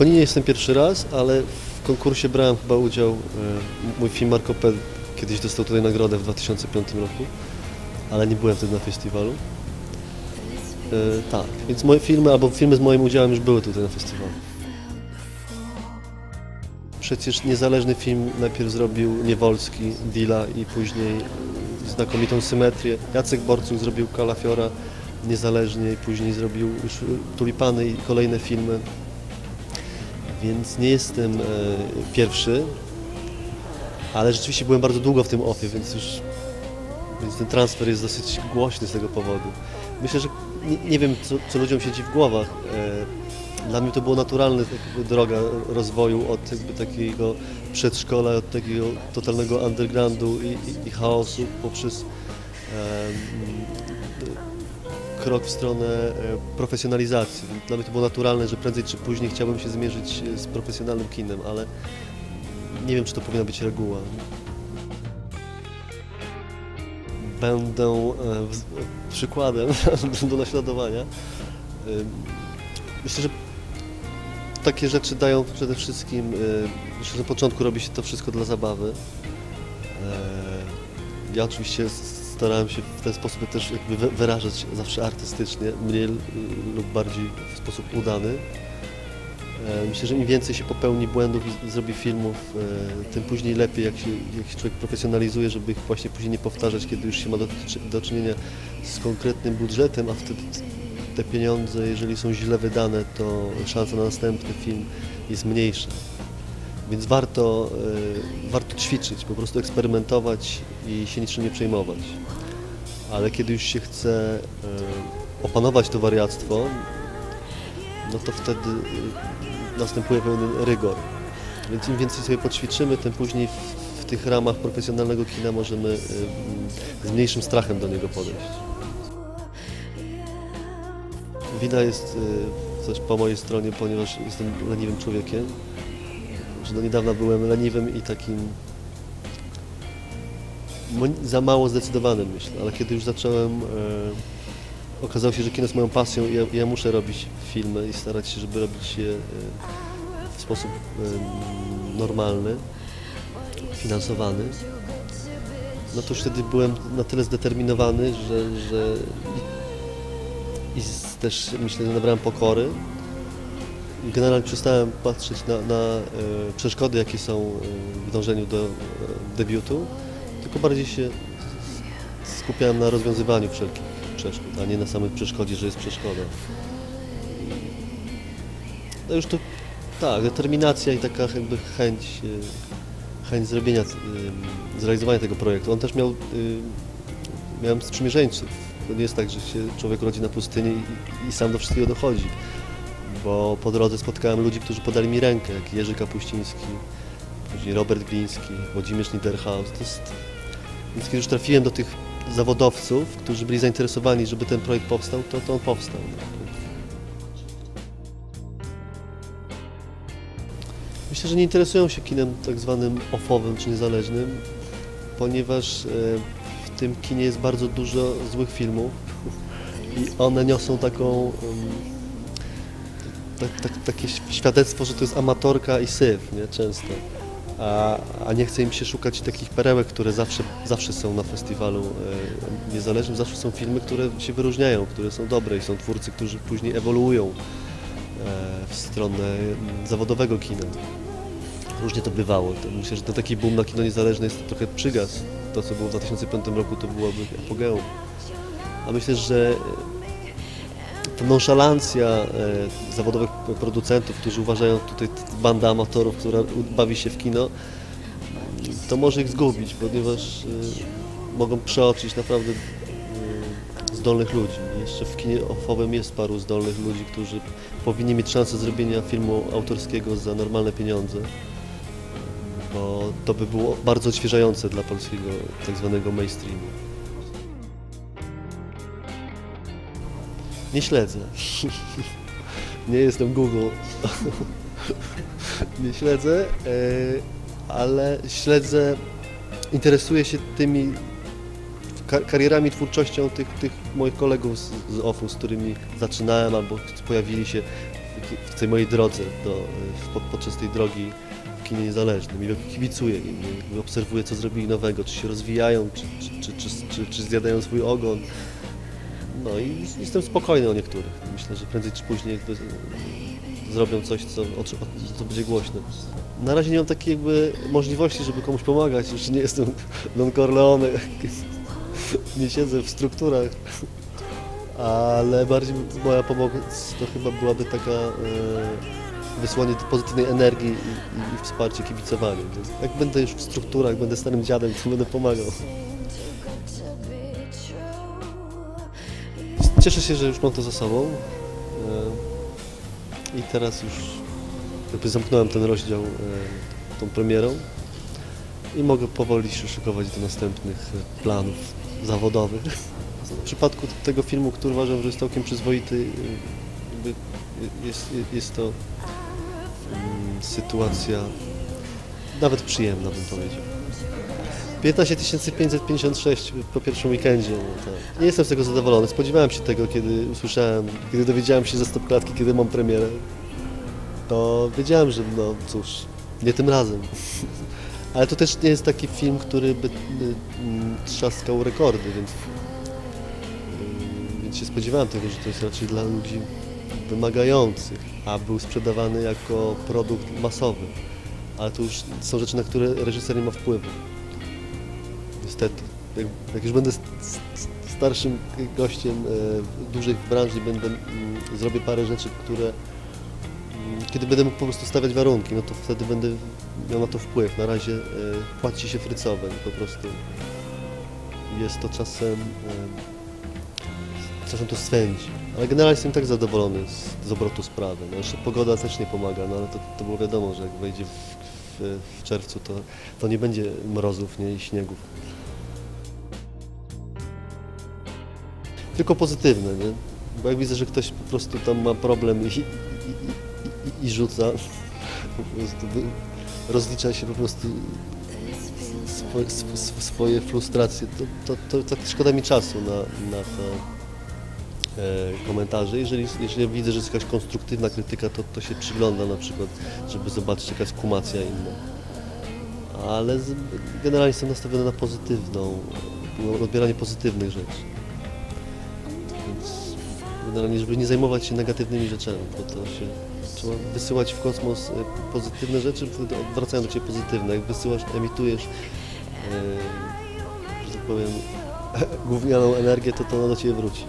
Koni nie jestem pierwszy raz, ale w konkursie brałem chyba udział. e, Mój film Marco Ped kiedyś dostał tutaj nagrodę w 2005 roku, ale nie byłem wtedy na festiwalu. E, tak, więc moje filmy albo filmy z moim udziałem już były tutaj na festiwalu. Przecież niezależny film najpierw zrobił Niewolski, Dila i później znakomitą symetrię. Jacek Borcuk zrobił Kalafiora niezależnie i później zrobił już Tulipany i kolejne filmy. Więc nie jestem e, pierwszy, ale rzeczywiście byłem bardzo długo w tym ofie, więc już więc ten transfer jest dosyć głośny z tego powodu. Myślę, że nie, nie wiem, co, co ludziom siedzi w głowach. E, dla mnie to było naturalne droga rozwoju od takiego przedszkola, od takiego totalnego undergroundu i, i, i chaosu poprzez krok w stronę e, profesjonalizacji. Dla mnie to było naturalne, że prędzej czy później chciałbym się zmierzyć z profesjonalnym kinem, ale nie wiem, czy to powinna być reguła. Będę e, przykładem do naśladowania. Myślę, że takie rzeczy dają przede wszystkim, że na początku robi się to wszystko dla zabawy. E, Ja oczywiście starałem się w ten sposób też jakby wy- wyrażać zawsze artystycznie, mniej lub bardziej w sposób udany. E, Myślę, że im więcej się popełni błędów i- i zrobi filmów, e, tym później lepiej, jak się, jak się człowiek profesjonalizuje, żeby ich właśnie później nie powtarzać, kiedy już się ma do, do czynienia z konkretnym budżetem, a wtedy te pieniądze, jeżeli są źle wydane, to szansa na następny film jest mniejsza. Więc warto, e, warto ćwiczyć, po prostu eksperymentować i się niczym nie przejmować. Ale kiedy już się chce e, opanować to wariactwo, no to wtedy e, następuje pełny rygor. Więc im więcej sobie poćwiczymy, tym później w, w tych ramach profesjonalnego kina możemy z mniejszym strachem do niego podejść. Wina jest też po mojej stronie, ponieważ jestem leniwym człowiekiem. Że do niedawna byłem leniwym i takim za mało zdecydowanym, myślę. Ale kiedy już zacząłem, e, okazało się, że kino jest moją pasją i ja, ja muszę robić filmy i starać się, żeby robić je e, w sposób e, normalny, finansowany. No to już wtedy byłem na tyle zdeterminowany, że, że i z, też myślę, że nabrałem pokory. Generalnie przestałem patrzeć na, na e, przeszkody, jakie są e, w dążeniu do e, debiutu, tylko bardziej się skupiałem na rozwiązywaniu wszelkich przeszkód, a nie na samej przeszkodzie, że jest przeszkoda. No już to, tak, determinacja i taka jakby chęć, chęć zrobienia, zrealizowania tego projektu. On też miał, miałem sprzymierzeńców. To nie jest tak, że się człowiek rodzi na pustyni i, i sam do wszystkiego dochodzi. Bo po drodze spotkałem ludzi, którzy podali mi rękę, jak Jerzy Kapuściński, później Robert Gliński, Włodzimierz Niederhaus. To jest... Więc kiedy już trafiłem do tych zawodowców, którzy byli zainteresowani, żeby ten projekt powstał, to, to on powstał. Myślę, że nie interesują się kinem tak zwanym offowym czy niezależnym, ponieważ e, w tym kinie jest bardzo dużo złych filmów i one niosą taką tak, tak, takie świadectwo, że to jest amatorka i syf, nie? Często. A, a nie chce im się szukać takich perełek, które zawsze, zawsze są na festiwalu e, niezależnym. Zawsze są filmy, które się wyróżniają, które są dobre i są twórcy, którzy później ewoluują e, w stronę zawodowego kina. Różnie to bywało. To myślę, że ten taki boom na kino niezależne jest trochę przygas. To, co było w 2005 roku, to byłoby apogeum. A myślę, że ta nonszalancja e, zawodowych producentów, którzy uważają tutaj banda amatorów, która bawi się w kino, to może ich zgubić, ponieważ e, mogą przeoczyć naprawdę e, zdolnych ludzi. Jeszcze w kinie offowym jest paru zdolnych ludzi, którzy powinni mieć szansę zrobienia filmu autorskiego za normalne pieniądze, bo to by było bardzo odświeżające dla polskiego tak zwanego mainstreamu. Nie śledzę. Nie jestem Google. Nie śledzę, e, ale śledzę, interesuję się tymi ka- karierami, twórczością tych, tych moich kolegów z, z OFU, z którymi zaczynałem albo pojawili się w tej mojej drodze do, w, podczas tej drogi w kinie niezależnym i kibicuję im, obserwuję co zrobili nowego, czy się rozwijają, czy, czy, czy, czy, czy, czy zjadają swój ogon. No i jestem spokojny o niektórych. Myślę, że prędzej czy później jakby zrobią coś, co, co będzie głośne. Na razie nie mam takiej jakby możliwości, żeby komuś pomagać. Już nie jestem Don Corleone, nie siedzę w strukturach. Ale bardziej moja pomoc to chyba byłaby taka e, wysłanie pozytywnej energii i, i, i wsparcie kibicowanie. Jak będę już w strukturach, będę starym dziadem, to będę pomagał. Cieszę się, że już mam to za sobą. E, I teraz już jakby zamknąłem ten rozdział e, tą premierą i mogę powoli się szykować do następnych planów zawodowych. W przypadku tego filmu, który uważam, że jest całkiem przyzwoity, e, jest, jest to mm, sytuacja nawet przyjemna, bym powiedział. 15 556 po pierwszym weekendzie. No tak. Nie jestem z tego zadowolony. Spodziewałem się tego, kiedy usłyszałem, kiedy dowiedziałem się ze stopklatki, kiedy mam premierę. To wiedziałem, że no cóż, nie tym razem. Ale to też nie jest taki film, który by mm, trzaskał rekordy, więc, y, więc się spodziewałem tego, że to jest raczej dla ludzi wymagających, a był sprzedawany jako produkt masowy. Ale to już są rzeczy, na które reżyser nie ma wpływu. Niestety. Jak, jak już będę starszym gościem, e, dłużej branży, będę, mm, zrobię parę rzeczy, które mm, kiedy będę mógł po prostu stawiać warunki, no to wtedy będę miał na to wpływ. Na razie e, płaci się frycowe i po prostu jest to czasem e, czasem to swędzi. Ale generalnie jestem tak zadowolony z, z obrotu sprawy. No jeszcze pogoda też nie pomaga, no ale to, to było wiadomo, że jak wejdzie w, w, czerwcu, to, to nie będzie mrozów nie, i śniegów. Tylko pozytywne, nie? Bo jak widzę, że ktoś po prostu tam ma problem i, i, i, i, rzuca, po prostu rozlicza się po prostu swoje, sw- swoje frustracje, to, to, to, to szkoda mi czasu na, na to e, komentarze. Jeżeli, jeżeli widzę, że jest jakaś konstruktywna krytyka, to, to się przygląda na przykład, żeby zobaczyć jaka jest kumacja inna. Ale z, generalnie jestem nastawiony na pozytywną, na odbieranie pozytywnych rzeczy. Więc generalnie, żeby nie zajmować się negatywnymi rzeczami, bo to się trzeba wysyłać w kosmos e, pozytywne rzeczy, wtedy odwracają do Ciebie pozytywne. Jak wysyłasz, emitujesz, e, że tak powiem, gównianą energię, to to ona do Ciebie wróci.